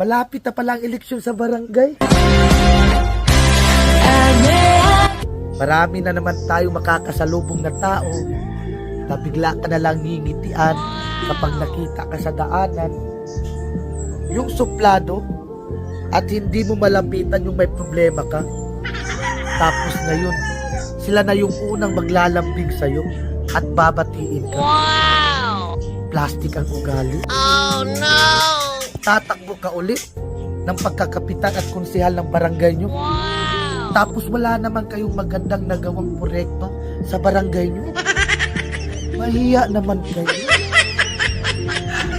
Malapit na pala ang eleksyon sa barangay. Marami na naman tayo makakasalubong na tao na bigla ka na lang ngingitian kapag nakita ka sa daanan. Yung suplado at hindi mo malapitan yung may problema ka. Tapos ngayon, sila na yung unang maglalambing sa'yo at babatiin ka. Plastic ang ugali. Tatakbo ka ulit ng pagkakapitan at konsehal ng barangay nyo. Tapos wala naman kayong magandang nagawang proyekto sa barangay nyo. Mahiya naman kayo.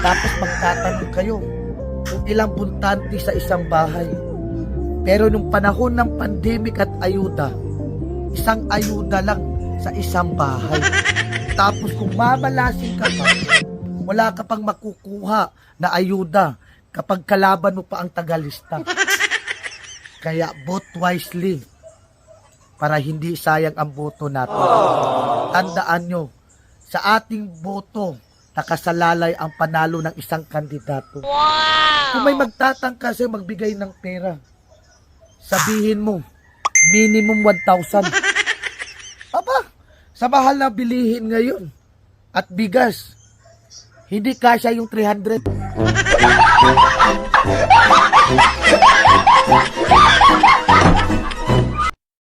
Tapos magtatanong kayo kung ilang puntante sa isang bahay. Pero nung panahon ng pandemic at ayuda, isang ayuda lang sa isang bahay. Tapos kung mamalasing ka pa, wala ka pang makukuha na ayuda kapag kalaban mo pa ang tagalista. Kaya vote wisely para hindi sayang ang boto natin. Tandaan nyo, sa ating boto, nakasalalay ang panalo ng isang kandidato. Kung may magtatangka sa'yo magbigay ng pera, sabihin mo, minimum 1,000. Aba, sa mahal na bilihin ngayon at bigas, hindi kasya yung 300. Ha ha ha ha!